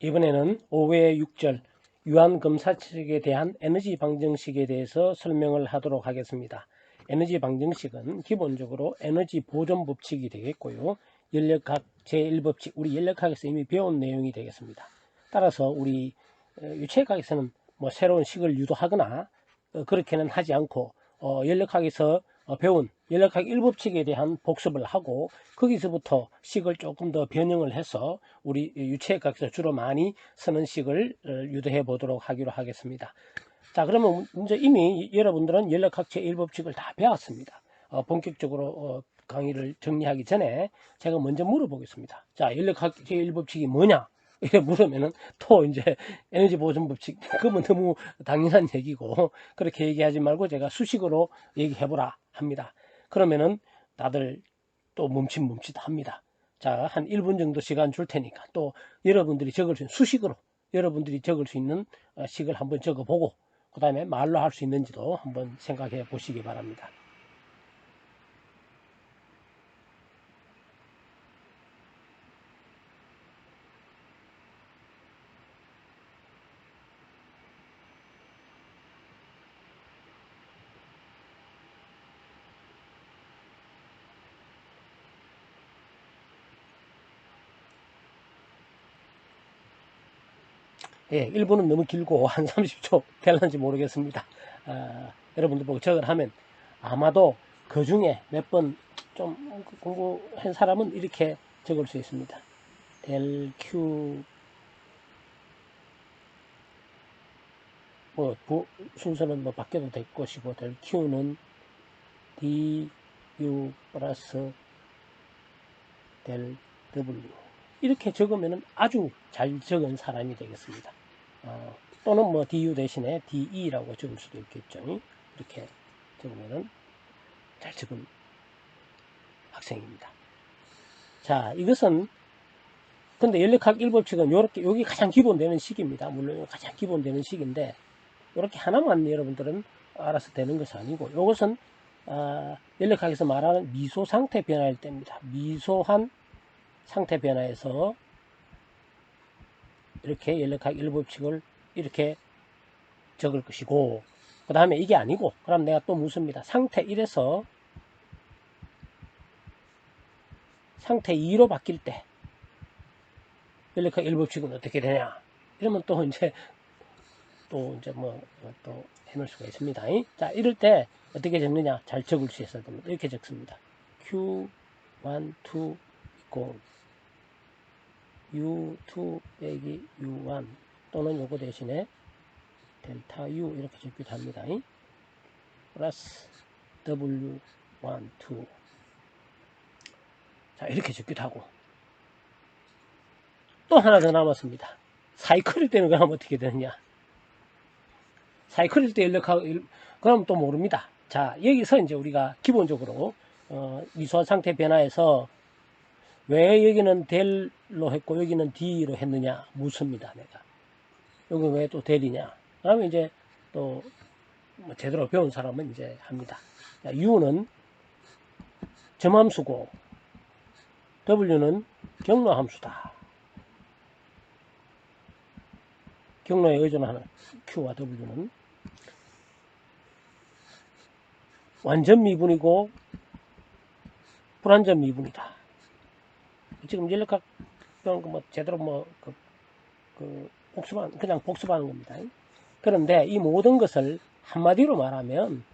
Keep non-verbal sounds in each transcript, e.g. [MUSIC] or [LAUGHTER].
이번에는 5회 6절 유한 검사측에 대한 에너지 방정식에 대해서 설명을 하도록 하겠습니다. 에너지 방정식은 기본적으로 에너지 보존 법칙이 되겠고요. 연력학 제1법칙, 우리 연력학에서 이미 배운 내용이 되겠습니다. 따라서 우리 어, 유체학에서는 뭐 새로운 식을 유도하거나 어, 그렇게는 하지 않고 어, 연력학에서 어, 배운 연력학 1법칙에 대한 복습을 하고 거기서부터 식을 조금 더 변형을 해서 우리 유체학에서 주로 많이 쓰는 식을 어, 유도해 보도록 하기로 하겠습니다. 자 그러면 이제 이미 여러분들은 연력학 제1법칙을 다 배웠습니다. 어, 본격적으로 어, 강의를 정리하기 전에 제가 먼저 물어보겠습니다. 자 연력학 제1법칙이 뭐냐? 이렇게 물으면은 또 이제 에너지 보존 법칙 그러면 너무 당연한 얘기고 그렇게 얘기하지 말고 제가 수식으로 얘기해 보라 합니다. 그러면은 다들 또 멈칫멈칫 합니다. 자, 한 1분 정도 시간 줄 테니까 또 여러분들이 적을 수 있는 수식으로 여러분들이 적을 수 있는 어, 식을 한번 적어보고 그 다음에 말로 할 수 있는지도 한번 생각해 보시기 바랍니다. 예, 1분은 너무 길고 [LAUGHS] 한 30초 될는지 모르겠습니다. 아, 여러분들 보고 적을 하면 아마도 그 중에 몇 번 좀 공부한 사람은 이렇게 적을 수 있습니다. 델 Q 뭐 부- 순서는 뭐 바뀌어도 될 것이고 델 Q는 D U 플러스 델 W 이렇게 적으면 아주 잘 적은 사람이 되겠습니다. 어, 또는 뭐 DU 대신에 DE라고 적을 수도 있겠죠. 이렇게 적으면 잘 적은 학생입니다. 자, 이것은 근데 연력학 1법칙은 요렇게 여기 가장 기본되는 식입니다. 물론 가장 기본되는 식인데 이렇게 하나만 여러분들은 알아서 되는 것이 아니고 이것은 아, 연력학에서 말하는 미소 상태 변화일 때입니다. 미소한 상태 변화에서 이렇게 연력학 1법칙을 이렇게 적을 것이고 그 다음에 이게 아니고 그럼 내가 또 묻습니다. 상태 1에서 상태 2로 바뀔 때 연력학 1법칙은 어떻게 되냐 이러면 또 이제 또 이제 뭐 또 해놓을 수가 있습니다. 자 이럴 때 어떻게 적느냐 잘 적을 수 있어야 됩니다. 이렇게 적습니다. Q1, 2 있고 U2 빼기 U1 또는 요거 대신에 델타 U 이렇게 적기도 합니다. 플러스 W1, 2 자, 이렇게 적기도 하고 또 하나 더 남았습니다. 사이클일 때는 그럼 어떻게 되느냐? 사이클일 때 연력하고 그럼 또 모릅니다. 자, 여기서 이제 우리가 기본적으로 어, 미소한 상태 변화에서 왜 여기는 델 로 했고 여기는 D로 했느냐 묻습니다. 내가 여기 왜또 델이냐? 그러면 이제 또뭐 제대로 배운 사람은 이제 합니다. 자, U는 점함수고 W는 경로함수다. 경로에 의존하는 Q와 W는 완전 미분이고 불완전 미분이다. 지금 연력학 거 뭐 제대로 뭐, 그, 그, 복습한, 그냥 복습하는 겁니다. 그런데 이 모든 것을 한마디로 말하면,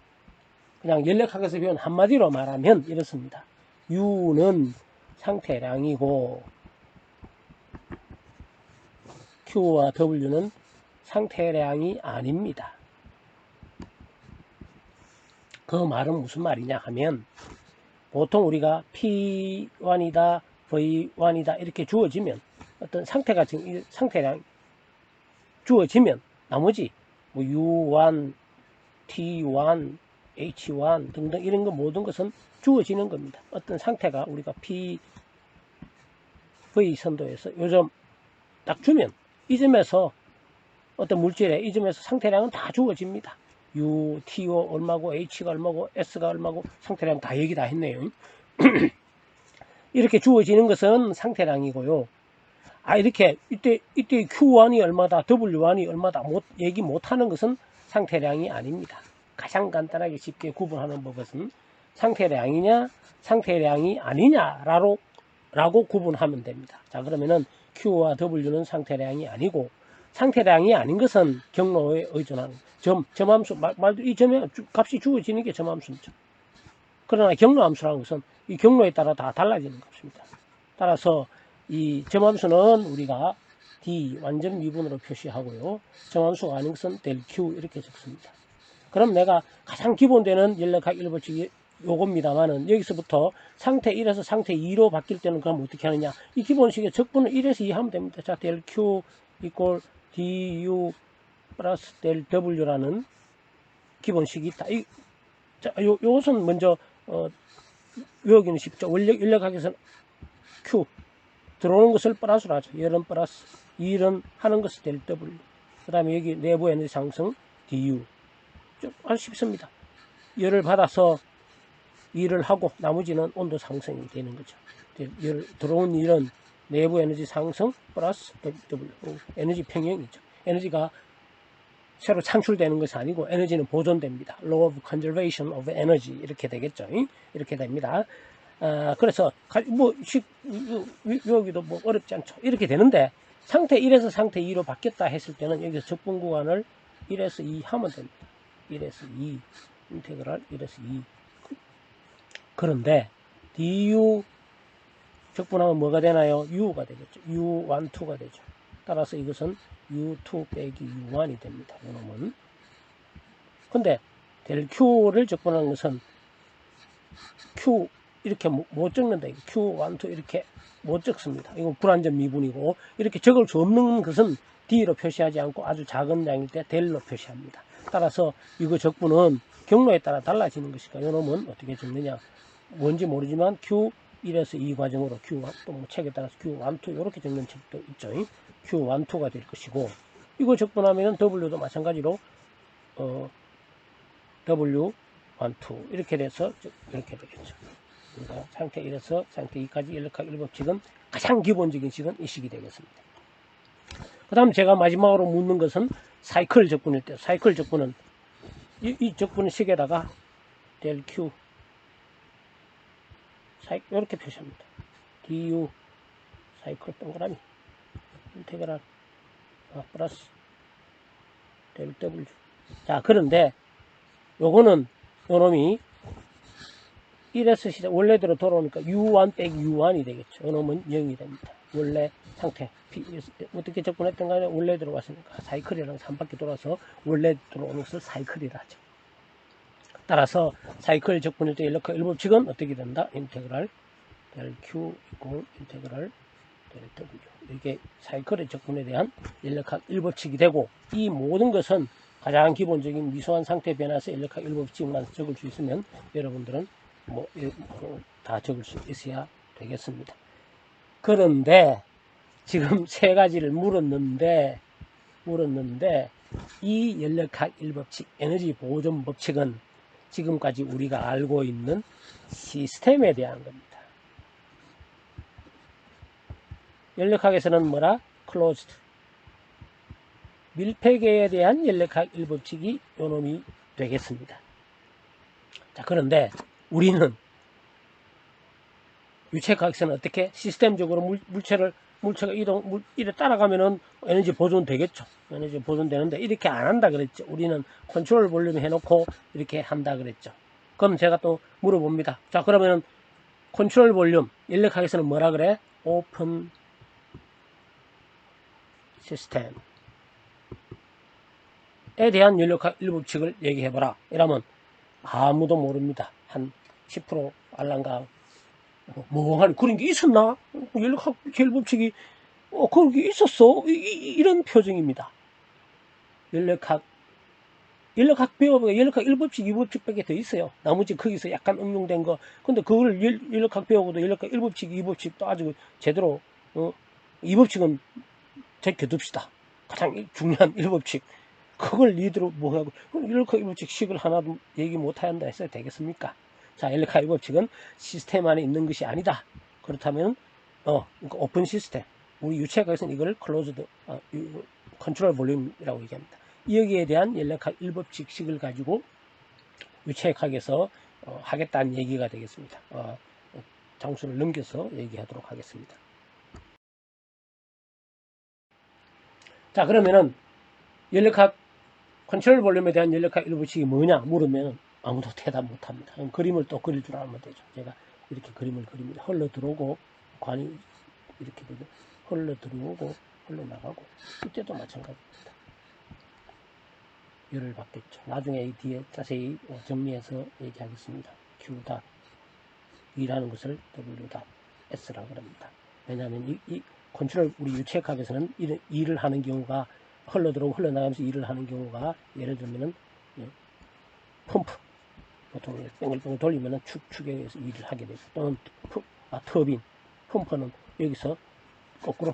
그냥 연력학에서 배운 한마디로 말하면 이렇습니다. U는 상태량이고, Q와 W는 상태량이 아닙니다. 그 말은 무슨 말이냐 하면, 보통 우리가 P1이다, V1이다 이렇게 주어지면 어떤 상태가 지금 이 상태량 주어지면 나머지 뭐 U1, T1, H1 등등 이런 거 모든 것은 주어지는 겁니다. 어떤 상태가 우리가 P, V 선도에서 요즘 딱 주면 이 점에서 어떤 물질의 이 점에서 상태량은 다 주어집니다. U, TO 얼마고 H가 얼마고 S가 얼마고 상태량 다 얘기 다 했네요. [CLEARS THROAT] 이렇게 주어지는 것은 상태량이고요. 아 이렇게 이때 이때 Q1이 얼마다 W1이 얼마다 못 얘기 못하는 것은 상태량이 아닙니다. 가장 간단하게 쉽게 구분하는 법은 상태량이냐 상태량이 아니냐라고 라고 구분하면 됩니다. 자 그러면은 Q와 W는 상태량이 아니고 상태량이 아닌 것은 경로에 의존하는 점, 점함수 말, 말도 이 주- 값이 주어지는 게 점함수죠. 그러나 경로함수라는 것은 이 경로에 따라 다 달라지는 값입니다. 따라서 이 점함수는 우리가 D 완전 미분으로 표시하고요. 점함수가 아닌 것은 del Q 이렇게 적습니다. 그럼 내가 가장 기본되는 연력학 1법칙이 요겁니다만은 여기서부터 상태 1에서 상태 2로 바뀔 때는 그럼 어떻게 하느냐 이 기본식의 적분을 1에서 2 하면 됩니다 자 del q 이꼴 du 플러스 del w라는 기본식이 있다 이, 자 요, 요것은 먼저 어, 외우기는 쉽죠 원력 인력학에서는 q. 들어오는 것을 플러스로 하죠. 열은 플러스 2는 하는 것을 del w. 그 다음에 여기 내부 에너지 상승 du 좀 아주 쉽습니다. 열을 받아서 일을 하고 나머지는 온도 상승이 되는 거죠. 열, 들어온 일은 내부 에너지 상승 플러스 W. 에너지 평형이죠. 에너지가 새로 창출되는 것이 아니고 에너지는 보존됩니다. Law of Conservation of Energy 이렇게 되겠죠. 이렇게 됩니다. 아, 그래서 가- 뭐 식, 여기도 뭐 어렵지 않죠. 이렇게 되는데 상태 1에서 상태 2로 바뀌었다 했을 때는 여기서 적분 구간을 1에서 2 하면 됩니다. 1에서 2 인테그랄 1에서 2 그런데 du 적분하면 뭐가 되나요? u가 되겠죠. u1, 2가 되죠. 따라서 이것은 u2 빼기 u1이 됩니다. 이놈은. 근데 del q를 적분하는 것은 q 이렇게 못- 못 적는다. 이거 q1, 2 이렇게 못 적습니다. 이거 불완전 미분이고 이렇게 적을 수 없는 것은 d로 표시하지 않고 아주 작은 양일 때 del로 표시합니다. 따라서 이거 적분은 경로에 따라 달라지는 것이니까 이놈은 어떻게 적느냐 뭔지 모르지만 Q1에서 2 과정으로 Q1 또뭐 책에 따라서 Q1, 2 이렇게 적는 책도 있죠. Q1, 2가 될 것이고 이거 적분하면 W도 마찬가지로 어, W1, 2 이렇게 돼서 저- 이렇게 되겠죠. 그러니까 상태 1에서 상태 2까지 연력학 1법칙은 가장 기본적인 식은 이 식이 되겠습니다. 그 다음 제가 마지막으로 묻는 것은 사이클 적분일 때 사이클 적분은 이, 이 적분 식에다가 del Q 사이 이렇게 표시합니다. du 사이클 동그라미 인테그랄 아, 플러스 del w 자 그런데 요거는 요놈이 1에서 시작 원래대로 돌아오니까 u1 빼기 u1이 되겠죠. 요놈은 0이 됩니다. 원래 상태 P, 어떻게 접근했던 간에 원래대로 왔으니까 사이클이랑 3바퀴 돌아서 원래 들어오는 것을 사이클이라 하죠. 따라서 사이클 적분일 때 연력학 일법칙은 어떻게 된다? 인테그랄 del q 이공 인테그랄 del w 이게 사이클의 적분에 대한 연력학 일법칙이 되고 이 모든 것은 가장 기본적인 미소한 상태 변화에서 연력학 일법칙만 적을 수 있으면 여러분들은 뭐 다 적을 수 있어야 되겠습니다. 그런데 지금 [LAUGHS] 세 가지를 물었는데 물었는데 이 연력학 일법칙 에너지 보존 법칙은 지금까지 우리가 알고 있는 시스템에 대한 겁니다. 연력학에서는 뭐라? closed. 밀폐계에 대한 연력학 일법칙이 요놈이 되겠습니다. 자, 그런데 우리는 유체과학에서는 어떻게 시스템적으로 물, 물체를 물체가 이동 물, 이래 따라가면은 에너지 보존 되겠죠. 에너지 보존되는데 이렇게 안 한다 그랬죠. 우리는 컨트롤 볼륨 해놓고 이렇게 한다 그랬죠. 그럼 제가 또 물어봅니다. 자 그러면은 컨트롤 볼륨 인력학에서는 뭐라 그래? 오픈 시스템 에 대한 연력학 일법칙을 얘기해봐라. 이러면 아무도 모릅니다. 한 10% 알랑가 뭐, 멍하니 그런 게 있었나? 연력학 제일법칙이 어 그런 게 있었어? 이, 런 표정입니다. 연력학 연력학 배워보면 연력학 1법칙, 2법칙밖에 더 있어요. 나머지 거기서 약간 응용된 거. 근데 그걸 연- 연력학 배우고도 연력학 1법칙, 2법칙도 아주 제대로 어, 2법칙은 제껴둡시다. 가장 중요한 1법칙. 그걸 리드로 뭐 하고 연력학 1법칙 식을 하나도 얘기 못 한다 했어야 되겠습니까? 자, 엘리카이 법칙은 시스템 안에 있는 것이 아니다. 그렇다면, 어, 그러니까 오픈 시스템. 우리 유체각에서는 이걸 클로즈드 어, 유- 컨트롤 볼륨이라고 얘기합니다. 여기에 대한 연락학 1법칙식을 가지고 유체각에서 어, 하겠다는 얘기가 되겠습니다. 어, 장수를 넘겨서 얘기하도록 하겠습니다. 자 그러면은 연력학 컨트롤 볼륨에 대한 연력학 일부칙이 뭐냐 물으면 아무도 대답 못합니다. 그림을 또 그릴 줄 알면 되죠. 제가 이렇게 그림을 그립니다. 흘러 들어오고 관이 이렇게 되고 흘러 들어오고 흘러 나가고 이때도 마찬가지입니다. 열을 받겠죠. 나중에 이 뒤에 자세히 어, 정리해서 얘기하겠습니다. Q 다 V라는 것을 W 다 S라고 합니다. 왜냐하면 이, 이 컨트롤 우리 유체값에서는 일, 일을 하는 경우가 흘러 들어오고 흘러 나가면서 일을 하는 경우가 예를 들면은 예, 펌프 보통 이렇게 뺑글뺑글 돌리면은 축 축에 의해서 일을 하게 되고 또는 프, 아, 터빈 펌프는 여기서 거꾸로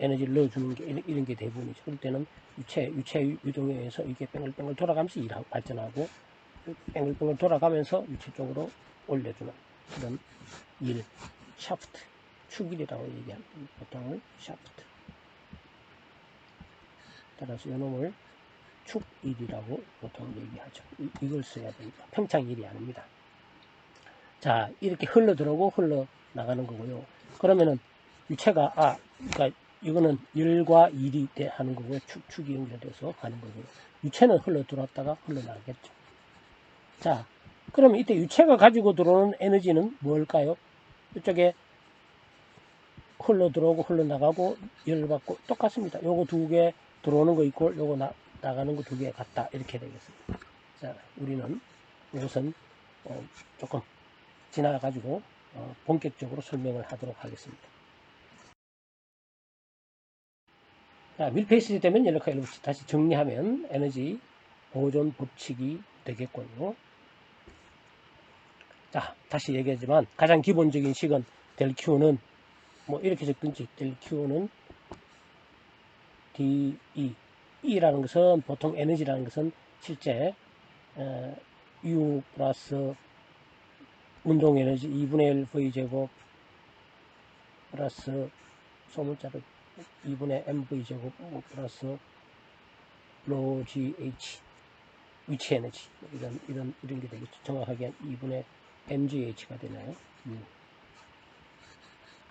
에너지를 넣어주는 게 이런, 이런 게 대부분이죠. 그럴 때는 유체 유체 유동에 의해서 이게 뺑글뺑글 돌아가면서 일하고 발전하고 뺑글뺑글 돌아가면서 유체 쪽으로 올려주는 그런 일 샤프트 축일이라고 얘기합니다. 보통은 샤프트 따라서 이놈을 축일이라고 보통 얘기하죠. 이, 이걸 써야 됩니다. 평창일이 아닙니다. 자, 이렇게 흘러 들어오고 흘러 나가는 거고요. 그러면은 유체가 아, 그러니까 이거는 일과 일이 돼 하는 거고요. 축, 축이 연결돼서 가는 거고요. 유체는 흘러 들어왔다가 흘러 나가겠죠. 자, 그러면 이때 유체가 가지고 들어오는 에너지는 뭘까요? 이쪽에 흘러 들어오고 흘러 나가고 열을 받고 똑같습니다. 요거 두 개 들어오는 거 있고 요거 나, 나가는 거 두 개 같다 이렇게 되겠습니다. 자, 우리는 이것은 어, 조금 지나 가지고 어, 본격적으로 설명을 하도록 하겠습니다. 자, 밀폐시이 되면 일부 다시 정리하면 에너지 보존 법칙이 되겠군요. 자, 다시 얘기하지만 가장 기본적인 식은 델 Q는 뭐 이렇게 적든지 델 Q는 DE E라는 것은 보통 에너지라는 것은 실제 어, U 플러스 운동 에너지 2분의 1 V 제곱 플러스 소문자로 2분의 mv 제곱 플러스 로 gh 위치 에너지 이런 이런 이런 게 되겠죠. 정확하게 2분의 mgh가 되나요? U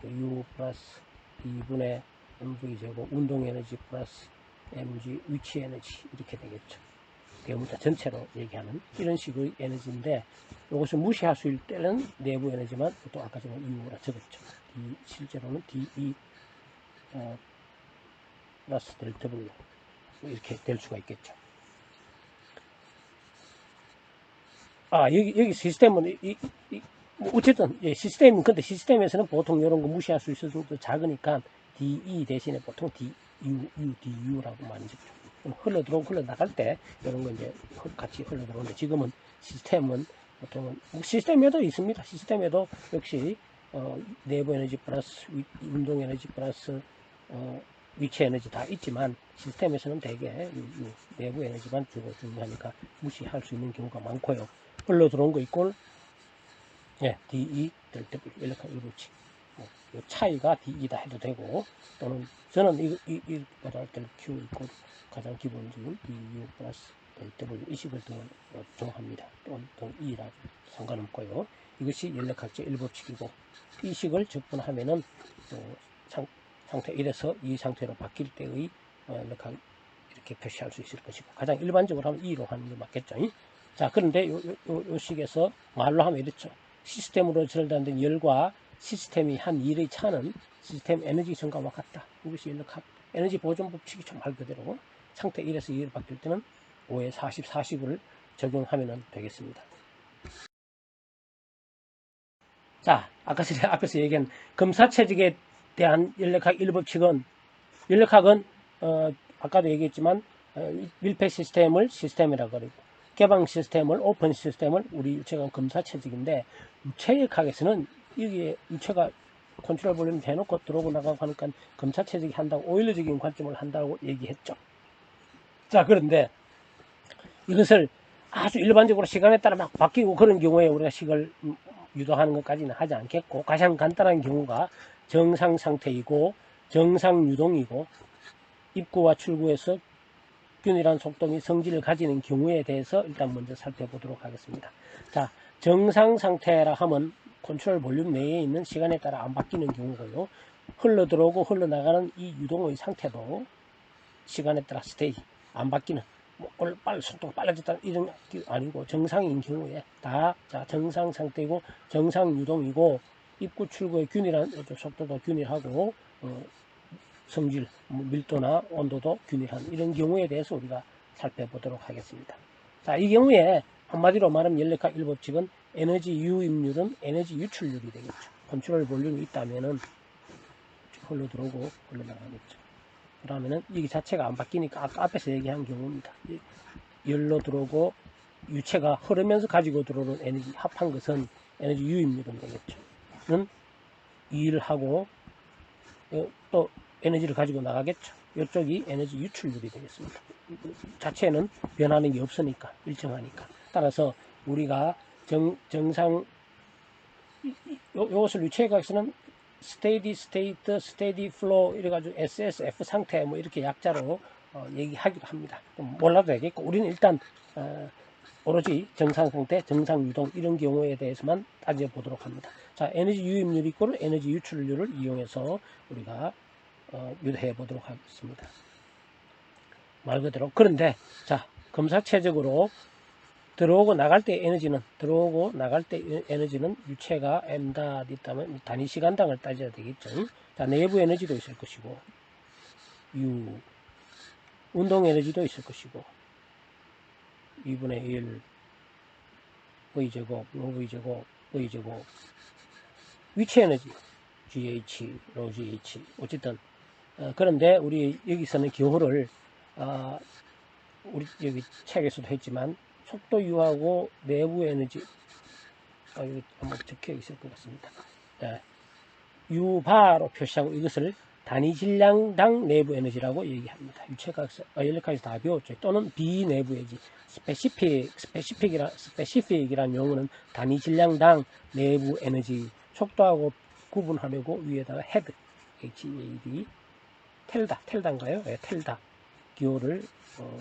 U 플러스 2분의 mv 제곱 운동 에너지 플러스 mg 위치 에너지 이렇게 되겠죠. 대문자 전체로 얘기하는 이런 식의 에너지인데 이것을 무시할 수 있을 때는 내부 에너지만 보통 아까 전에 U라 적었죠. D, 실제로는 DE 어, 플러스 델 W 뭐 이렇게 될 수가 있겠죠. 아 여기 여기 시스템은 이, 이, 이, 뭐 어쨌든 예, 시스템은 근데 시스템에서는 보통 이런 거 무시할 수 있을 정도 작으니까 DE 대신에 보통 DU, U, DU라고 많이 적죠. 흘러 들어오고 흘러 나갈 때 이런 거 이제 같이 흘러 들어오는데 지금은 시스템은 보통은 뭐 시스템에도 있습니다. 시스템에도 역시 어, 내부 에너지 플러스 위- 운동 에너지 플러스 어, 위치 에너지 다 있지만 시스템에서는 대개 내부 에너지만 주로 중요하니까 무시할 수 있는 경우가 많고요. 흘러 들어온 거 있고 예, DE 될때 연락한 일부치 뭐, 요 차이가 DE다 해도 되고 또는 저는 이, 이, 이 받을 때는 Q 있고 가장 기본적인 DU 플러스 될 W 이 식을 더 어, 정합니다. 또는 또 E라고 상관없고요. 이것이 연락학적 1법칙이고 이 식을 적분하면은 어, 상, 상태 1에서 이 상태로 바뀔 때의 어, 연락학 이렇게 표시할 수 있을 것이고 가장 일반적으로 하면 2로 하는 게 맞겠죠. 이? 자 그런데 요, 요, 요, 요 식에서 말로 하면 이렇죠. 시스템으로 전달된 열과 시스템이 한 일의 차는 시스템 에너지 증가와 같다. 이것이 연락학 에너지 보존 법칙이 정말 그대로 상태 1에서 2로 바뀔 때는 5에 40, 40을 적용하면 되겠습니다. 자, 아까 전에 [LAUGHS] 앞에서 얘기한 검사체직에 대한 연력학 1법칙은 연력학은 어, 아까도 얘기했지만 어, 밀폐 시스템을 시스템이라고 그러고 개방 시스템을 오픈 시스템을 우리 유체관 검사체직인데 유체역학에서는 여기에 유체가 컨트롤 볼륨 대놓고 들어오고 나가고 하니까 검사체직이 한다고 오일러적인 관점을 한다고 얘기했죠. 자, 그런데 이것을 아주 일반적으로 시간에 따라 막 바뀌고 그런 경우에 우리가 식을 음, 유도하는 것까지는 하지 않겠고 가장 간단한 경우가 정상 상태이고 정상 유동이고 입구와 출구에서 균일한 속도 및 성질을 가지는 경우에 대해서 일단 먼저 살펴보도록 하겠습니다. 자, 정상 상태라 하면 컨트롤 볼륨 내에 있는 시간에 따라 안 바뀌는 경우고요. 흘러 들어오고 흘러나가는 이 유동의 상태도 시간에 따라 스테이 안 바뀌는 뭐 얼- 빨리 속도가 빨라졌다 이런 게 아니고 정상인 경우에 다 자, 정상 상태이고 정상 유동이고 입구 출구의 균일한 속도도 균일하고 어, 성질 뭐 밀도나 온도도 균일한 이런 경우에 대해서 우리가 살펴보도록 하겠습니다. 자, 이 경우에 한마디로 말하면 연력학 1법칙은 에너지 유입률은 에너지 유출률이 되겠죠. 컨트롤 볼륨이 있다면은 흘러 들어오고 흘러 나가겠죠. 그러면은 이게 자체가 안 바뀌니까 아까 앞에서 얘기한 경우입니다. 이 열로 들어오고 유체가 흐르면서 가지고 들어오는 에너지 합한 것은 에너지 유입률은 되겠죠. 는 일을 하고 어, 또 에너지를 가지고 나가겠죠. 이쪽이 에너지 유출률이 되겠습니다. 자체는 변하는 게 없으니까 일정하니까. 따라서 우리가 정, 정상 요것을 유체학에서는 스테이디 스테이트, 스테이디 플로우 이래가지고 SSF 상태 뭐 이렇게 약자로 어, 얘기하기도 합니다. 좀 몰라도 되겠고 우리는 일단 어, 오로지 정상 상태, 정상 유동 이런 경우에 대해서만 따져보도록 합니다. 자, 에너지 유입률 이꼴 에너지 유출률을 이용해서 우리가 어, 유도해 보도록 하겠습니다. 말 그대로 그런데 자 검사체적으로 들어오고 나갈 때 에너지는 들어오고 나갈 때 에- 에너지는 유체가 m다 있다면 단위 시간당을 따져야 되겠죠. 자 내부 에너지도 있을 것이고 u 운동 에너지도 있을 것이고 2분의 1 v 제곱 v 제곱 v 제곱 위치 에너지 gh 로 gh 어쨌든 어, 그런데 우리 여기서는 기호를 아, 우리 여기 책에서도 했지만 속도 유하고 내부 에너지 아, 여기 한번 적혀 있을 것 같습니다. 자, 유바로 표시하고 이것을 단위 질량당 내부 에너지라고 얘기합니다. 유체각에서 어, 연력학에서 다 배웠죠. 또는 비내부 에너지 스페시픽 스페시픽이라 스페시픽이라는 용어는 단위 질량당 내부 에너지 속도하고 구분하려고 위에다가 헤드 HAD 텔다 텔다인가요? 네, 텔다 기호를 어,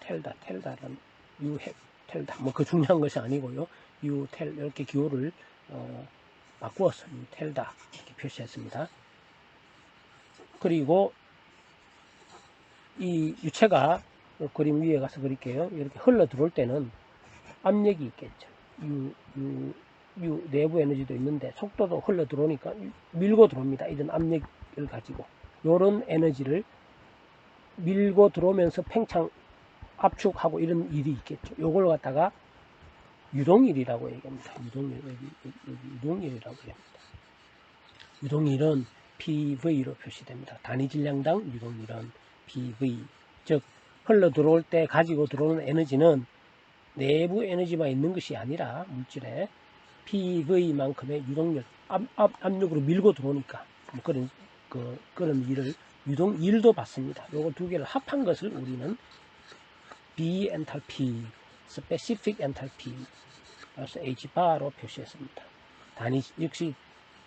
텔다 텔다라는 유해 텔다 뭐그 중요한 것이 아니고요 유텔 이렇게 기호를 어, 바꾸어서 유텔다 이렇게 표시했습니다. 그리고 이 유체가 그 그림 위에 가서 그릴게요. 이렇게 흘러 들어올 때는 압력이 있겠죠. 유, 유, 유 내부 에너지도 있는데 속도도 흘러 들어오니까 밀고 들어옵니다. 이런 압력을 가지고 이런 에너지를 밀고 들어오면서 팽창 압축하고 이런 일이 있겠죠. 요걸 갖다가 유동일이라고 얘기합니다. 유동일, 유동일이라고 얘기합니다. 유동일은 PV로 표시됩니다. 단위 질량당 유동일은 PV. 즉, 흘러 들어올 때 가지고 들어오는 에너지는 내부 에너지만 있는 것이 아니라 물질에 PV만큼의 유동력, 압, 압, 압력으로 밀고 들어오니까 뭐 그런, 그, 그런 일을 유동일도 받습니다. 요거 두 개를 합한 것을 우리는 B 엔탈피, 스페시픽 엔탈피, 그래서 H바로 표시했습니다. 단위, 역시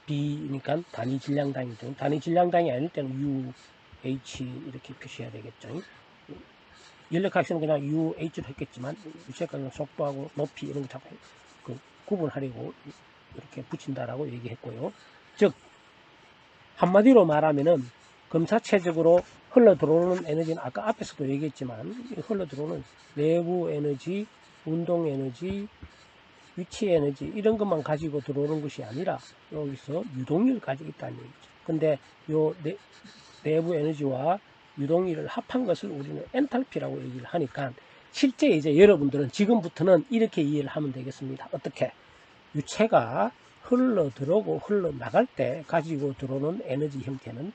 B니까 단위 질량당이죠. 단위 질량당이 아닐 때는 U, H 이렇게 표시해야 되겠죠. 연력학에서는 그냥 U, H로 했겠지만, 유체각은 속도하고 높이 이런 거 자꾸 그 구분하려고 이렇게 붙인다라고 얘기했고요. 즉, 한마디로 말하면은 검사체적으로 흘러 들어오는 에너지는 아까 앞에서도 얘기했지만 흘러 들어오는 내부 에너지, 운동 에너지, 위치 에너지 이런 것만 가지고 들어오는 것이 아니라 여기서 유동력을 가지고 있다는 얘기죠. 근데 요 내, 내부 에너지와 유동력을 합한 것을 우리는 엔탈피라고 얘기를 하니까 실제 이제 여러분들은 지금부터는 이렇게 이해를 하면 되겠습니다. 어떻게? 유체가 흘러 들어오고 흘러 나갈 때 가지고 들어오는 에너지 형태는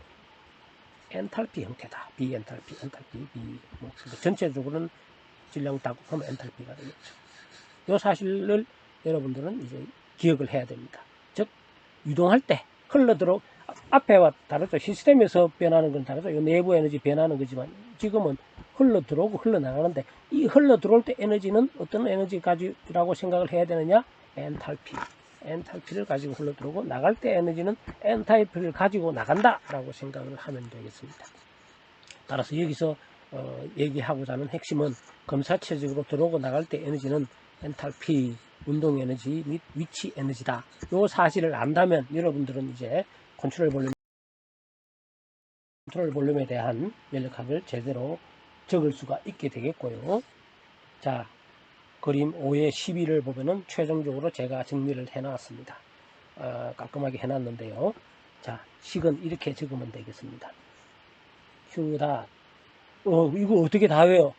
엔탈피 형태다. 비엔탈피, 엔탈피, 비. 뭐 전체적으로는 질량 따고 하면 엔탈피가 되겠죠. 이 사실을 여러분들은 이제 기억을 해야 됩니다. 즉 유동할 때 흘러 들어 앞에와 다르죠. 시스템에서 변하는 건 다르죠. 이 내부 에너지 변하는 거지만 지금은 흘러 들어오고 흘러 나가는데 이 흘러 들어올 때 에너지는 어떤 에너지 가지라고 생각을 해야 되느냐? 엔탈피. 엔탈피를 가지고 흘러 들어오고 나갈 때 에너지는 엔탈피를 가지고 나간다 라고 생각을 하면 되겠습니다. 따라서 여기서 어, 얘기하고자 하는 핵심은 검사체적으로 들어오고 나갈 때 에너지는 엔탈피, 운동 에너지 및 위치 에너지다. 요 사실을 안다면 여러분들은 이제 컨트롤 볼륨 컨트롤 볼륨에 대한 연력학을 제대로 적을 수가 있게 되겠고요. 자, 그림 5의 12를 보면은 최종적으로 제가 정리를 해놨습니다. 어, 깔끔하게 해놨는데요. 자, 식은 이렇게 적으면 되겠습니다. Q다. 어, 이거 어떻게 다 외워?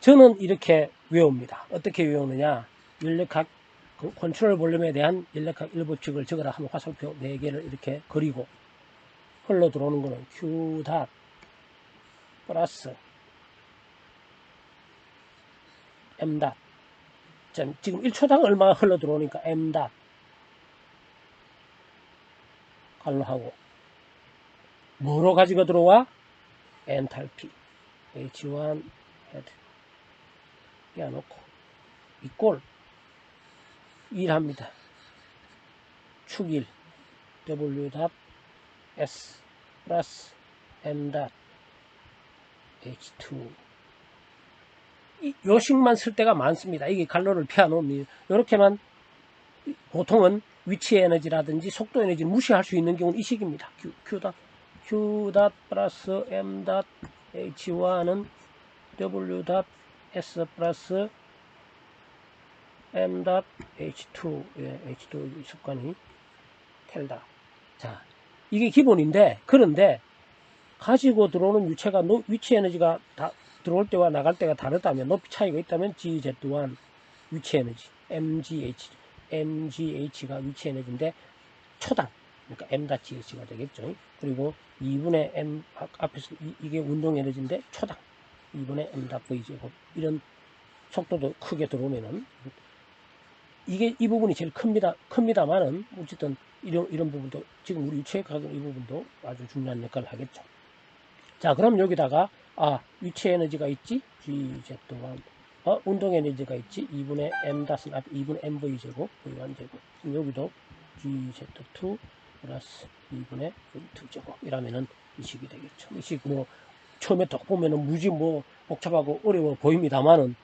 저는 이렇게 외웁니다. 어떻게 외우느냐? 연력학, 그 컨트롤 볼륨에 대한 연력학 일부칙을 적으라 하면 화살표 4개를 이렇게 그리고 흘러 들어오는 거는 Q 닷 플러스 M 닷 자, 지금 1초당 얼마가 흘러 들어오니까 M 닷 갈로 하고. 뭐로 가지고 들어와? 엔탈피. H1 헤드. 껴놓고. 이꼴 1합니다. 축1 W 닷 S 플러스 M 닷 H2 이 요식만 쓸 때가 많습니다. 이게 갈로를 피하놓으면 이렇게만 보통은 위치 에너지라든지 속도 에너지를 무시할 수 있는 경우는 이 식입니다. Q, Q 닷 Q 닷 플러스 M 닷 H1은 W 닷 S 플러스 M 닷 H2 예, H2 습관이 텔다. 자, 이게 기본인데 그런데 가지고 들어오는 유체가 노- 위치 에너지가 다 들어올 때와 나갈 때가 다르다면 높이 차이가 있다면 GZ1 위치 에너지 MGH MGH가 위치 에너지인데 초당 그러니까 M.GH가 되겠죠. 그리고 2분의 M 아- 앞에서 이, 게 운동 에너지인데 초당 2분의 M.V 제곱 이런 속도도 크게 들어오면은 이게 이 부분이 제일 큽니다. 큽니다만은 어쨌든 이런 이런 부분도 지금 우리 유체 가격 이 부분도 아주 중요한 역할을 하겠죠. 자, 그럼 여기다가 아 위치 에너지가 있지 GZ1 어, 운동 에너지가 있지 2분의 M 다슨 앞 2분의 MV 제곱 V1 제곱 그럼 여기도 GZ2 플러스 2분의 V2 제곱 이라면은 이 식이 되겠죠. 이 식 뭐 처음에 딱 보면은 무지 뭐 복잡하고 어려워 보입니다만은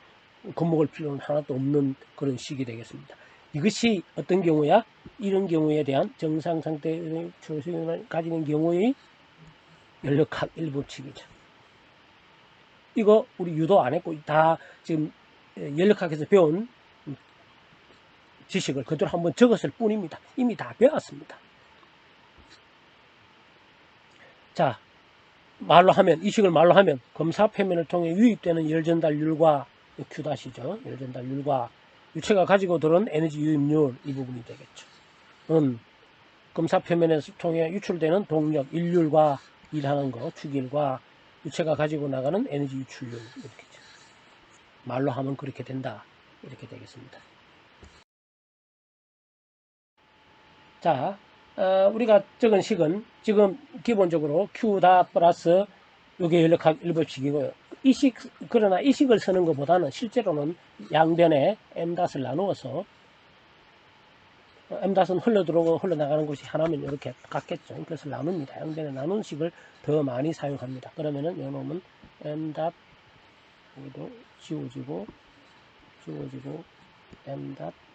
겁먹을 필요는 하나도 없는 그런 식이 되겠습니다. 이것이 어떤 경우야? 이런 경우에 대한 정상 상태의 초수용을 가지는 경우의 연력학 일부칙이죠. 이거 우리 유도 안 했고 다 지금 연력학에서 배운 지식을 그대로 한번 적었을 뿐입니다. 이미 다 배웠습니다. 자, 말로 하면, 이 식을 말로 하면, 검사 표면을 통해 유입되는 열전달률과 Q다시죠. 열전달률과 유체가 가지고 들어온 에너지 유입률, 이 부분이 되겠죠. 은, 검사 표면에서 통해 유출되는 동력, 일률과 일하는 거, 축일과 유체가 가지고 나가는 에너지 유출률, 이렇게죠. 말로 하면 그렇게 된다. 이렇게 되겠습니다. 자, 어, 우리가 적은 식은 지금 기본적으로 Q다 플러스 요게 연력학 일법식이고요. 이 식, 그러나 이 식을 쓰는 것보다는 실제로는 양변에 M-을 나누어서 M-은 흘러들어오고 흘러나가는 곳이 하나면 이렇게 같겠죠. 그래서 나눕니다. 양변에 나눈 식을 더 많이 사용합니다. 그러면은 요 놈은 M- 여기도 지워지고 지워지고 M-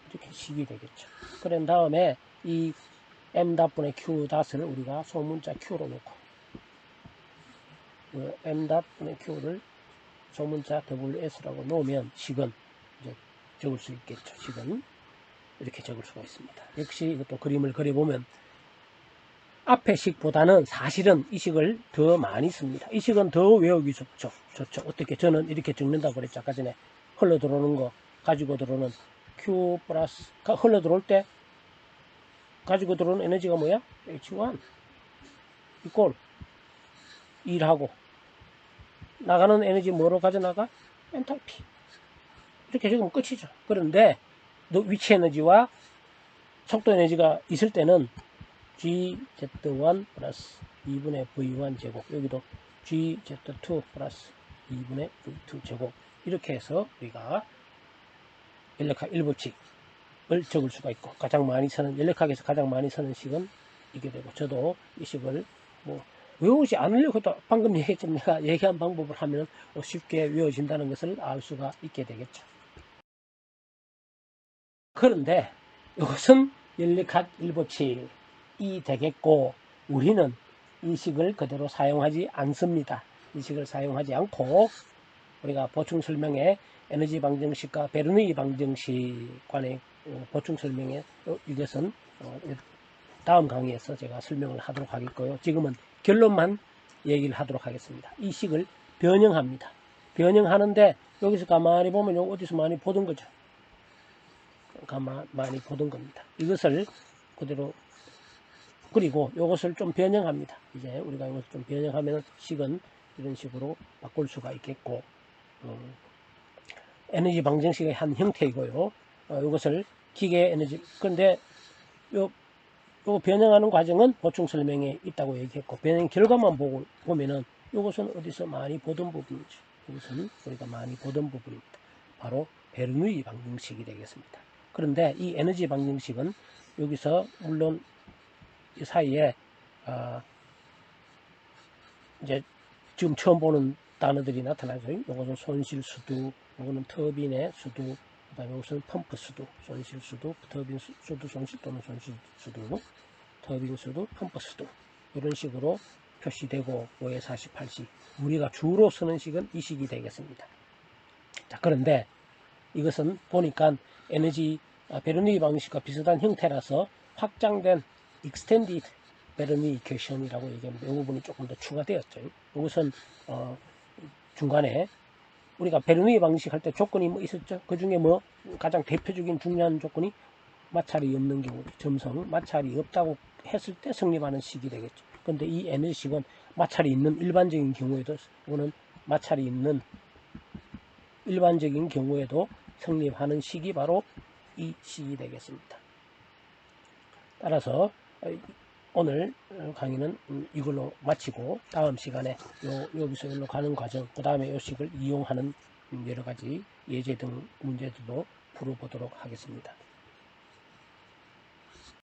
이렇게 식이 되겠죠. 그런 다음에 이 M-분의 Q-을 우리가 소문자 Q로 놓고 그 M-분의 Q를 소문자 WS라고 놓으면 식은 이제 적을 수 있겠죠. 식은 이렇게 적을 수가 있습니다. 역시 이것도 그림을 그려보면 앞의 식보다는 사실은 이 식을 더 많이 씁니다. 이 식은 더 외우기 좋죠. 좋죠. 어떻게 저는 이렇게 적는다고 그랬죠. 아까 전에 흘러 들어오는 거 가지고 들어오는 Q 플러스 흘러 들어올 때 가지고 들어오는 에너지가 뭐야? H1 이꼴 1하고 나가는 에너지 뭐로 가져나가? 엔탈피 이렇게 적으면 끝이죠. 그런데 너 위치 에너지와 속도 에너지가 있을 때는 GZ1 플러스 2분의 V1 제곱 여기도 GZ2 플러스 2분의 V2 제곱 이렇게 해서 우리가 연력학 일부칙 적을 수가 있고 가장 많이 쓰는 연력학에서 가장 많이 쓰는 식은 이게 되고 저도 이 식을 뭐 외우지 않으려고 도 방금 얘기했지만 내가 얘기한 방법을 하면 쉽게 외워진다는 것을 알 수가 있게 되겠죠. 그런데 이것은 연력학 일보칙이 되겠고 우리는 이 식을 그대로 사용하지 않습니다. 이 식을 사용하지 않고 우리가 보충 설명에 에너지 방정식과 베르누이 방정식 관의 어, 보충 설명에 어, 이것은 어, 다음 강의에서 제가 설명을 하도록 하겠고요. 지금은 결론만 얘기를 하도록 하겠습니다. 이 식을 변형합니다. 변형하는데 여기서 가만히 보면 요 어디서 많이 보던 거죠. 가만 많이 보던 겁니다. 이것을 그대로 그리고 이것을 좀 변형합니다. 이제 우리가 이것을 좀 변형하면 식은 이런 식으로 바꿀 수가 있겠고 음, 에너지 방정식의 한 형태이고요. 어, 이것을 기계 에너지 그런데 요, 요 변형하는 과정은 보충 설명에 있다고 얘기했고 변형 결과만 보고 보면은 이것은 어디서 많이 보던 부분이죠. 이것은 우리가 많이 보던 부분입니다. 바로 베르누이 방정식이 되겠습니다. 그런데 이 에너지 방정식은 여기서 물론 이 사이에 아, 이제 지금 처음 보는 단어들이 나타나죠. 이것은 손실 수도, 이거는 터빈의 수도, 그다음에 이것은 펌프 수도, 손실 수도, 터빈 수- 수도 손실 또는 손실 수도, 터빈 수도, 펌프 수도 이런 식으로 표시되고 5에 48식 우리가 주로 쓰는 식은 이 식이 되겠습니다. 자 그런데 이것은 보니까 에너지 아, 베르누이 방식과 비슷한 형태라서 확장된 extended 베르누이 이퀘이션이라고 얘기합니다. 이 부분이 조금 더 추가되었죠. 이것은 어, 중간에 우리가 베르누이 방식 할 때 조건이 뭐 있었죠? 그 중에 뭐 가장 대표적인 중요한 조건이 마찰이 없는 경우, 점성, 마찰이 없다고 했을 때 성립하는 식이 되겠죠. 근데 이 에너지식은 마찰이 있는 일반적인 경우에도, 이거는 마찰이 있는 일반적인 경우에도 성립하는 식이 바로 이 식이 되겠습니다. 따라서 어, 오늘 강의는 음, 이걸로 마치고 다음 시간에 요, 여기서 여기로 가는 과정, 그 다음에 요 식을 이용하는 음, 여러 가지 예제 등 문제들도 풀어보도록 하겠습니다.